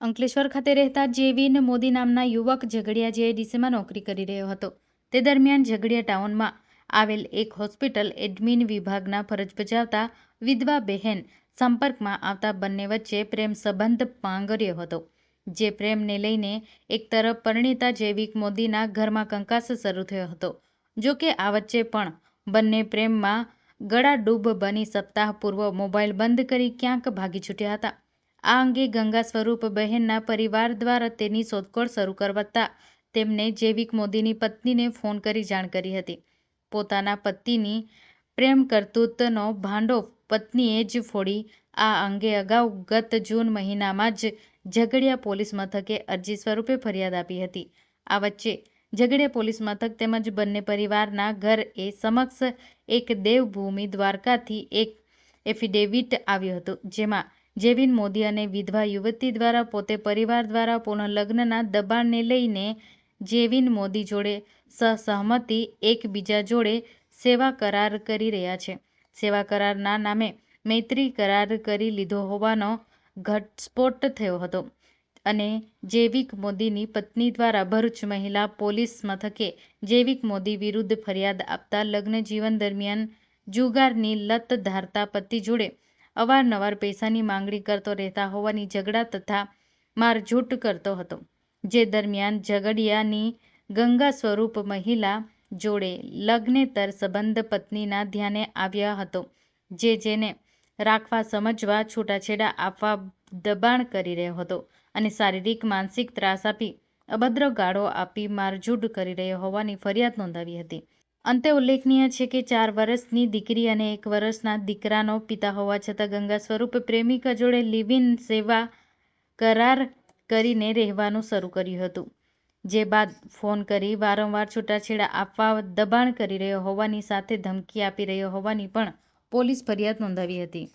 અંકલેશ્વર ખાતે રહેતા જેવીન મોદી નામના યુવક ઝઘડિયા જીઆઈડીસીમાં નોકરી કરી રહ્યો હતો. તે દરમિયાન ઝઘડિયા ટાઉનમાં આવેલ એક હોસ્પિટલ એડમિન વિભાગના ફરજ બજાવતા વિધવા બહેન સંપર્કમાં આવતા બંને વચ્ચે પ્રેમ સંબંધ પાંગર્યો હતો, જે પ્રેમને લઈને એક તરફ પરિણીતા જૈવિક મોદીના ઘરમાં કંકાસ શરૂ થયો હતો. જો કે આ વચ્ચે પણ બંને પ્રેમમાં ગળાડૂબ બની સપ્તાહ પૂર્વ મોબાઈલ બંધ કરી ક્યાંક ભાગી છૂટ્યા હતા. આ અંગે ગંગા સ્વરૂપ બહેનના પરિવાર દ્વારા તેની શોધખોળ શરૂ કરવાતા તેમને જૈવિક મોદીની પત્નીને ફોન કરી જાણ કરી હતી. પોતાના પતિની પ્રેમ કરતૂતનો ભાંડો પત્નીએ જ ફોડી. આ અંગે અગાઉ ગત જૂન મહિનામાં જ ઝઘડિયા પોલીસ મથકે અરજી સ્વરૂપે ફરિયાદ આપી હતી. આ વચ્ચે ઝઘડિયા પોલીસ મથક તેમજ બંને પરિવારના ઘર એ સમક્ષ એક દેવભૂમિ દ્વારકાથી એક એફિડેવિટ આવ્યું હતું, જેમાં જેવિન મોદી અને વિધવા યુવતી દ્વારા પોતે પરિવાર દ્વારા પુનઃલગ્નના દબાણને લઈને જેવિન મોદી જોડે સહસહમતિ એકબીજા જોડે સેવા કરાર કરી રહ્યા છે. સેવા કરારના નામે મૈત્રી કરાર કરી લીધો હોવાનો ઘટસ્ફોટ થયો હતો અને જૈવિક મોદીની પત્ની દ્વારા ભરૂચ મહિલા પોલીસ મથકે જૈવિક મોદી વિરુદ્ધ ફરિયાદ આપતા લગ્ન જીવન દરમિયાન જુગારની લત ધારતા પતિ જોડે અવારનવાર પૈસાની માંગણી કરતો રહેતા હોવાની ઝઘડા તથા મારઝૂટ કરતો હતો, જે દરમિયાન ઝઘડિયાની ગંગા સ્વરૂપ મહિલા જોડે લગ્નેતર સંબંધ પત્નીના ધ્યાને આવ્યા હતો, જે જેને રાખવા સમજવા છૂટાછેડા આપવા દબાણ કરી રહ્યો હતો અને શારીરિક માનસિક ત્રાસ આપી અભદ્ર ગાળો આપી મારઝૂડ કરી રહ્યો હોવાની ફરિયાદ નોંધાવી હતી. અંતે ઉલ્લેખનીય છે કે ચાર વર્ષની દીકરી અને એક વર્ષના દીકરાનો પિતા હોવા છતાં ગંગા સ્વરૂપ પ્રેમિકા જોડે લિવ ઇન સેવા કરાર કરીને રહેવાનું શરૂ કર્યું હતું. જે બાદ ફોન કરી વારંવાર છૂટાછેડા આપવા દબાણ કરી રહ્યો હોવાની સાથે ધમકી આપી રહ્યો હોવાની પણ પોલીસ ફરિયાદ નોંધાવી હતી.